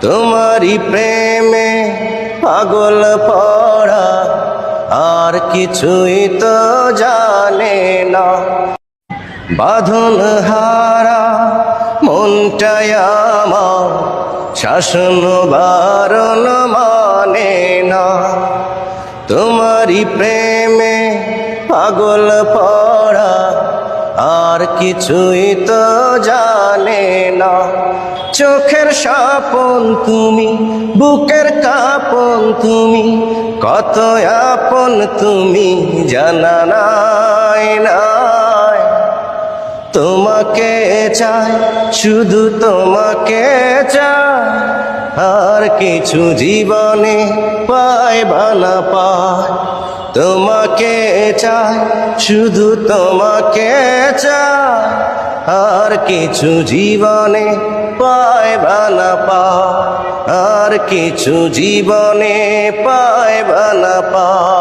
তোমারই প্রেমে পাগল পড়া আর কিছুই তো জানে না। বাঁধন হারা, মনটাই আমার, শাসন বারণ মানে না। তোমারই প্রেমে পাগল পড়া আর কিছুই তো জানে না। চোখের স্বপন তুমি, বুকের কাপন তুমি, কত আপন তুমি জানা নাই নাই। তোমাকে চাই, শুধু তোমাকে চাই। আর কিছু জীবনে পায় বানা পায়। তোমাকে চাই শুধু তোমাকে চাই আর কিছু জীবনে পায় বানা পায়। আর কিছু জীবনে পায় বানা পায়।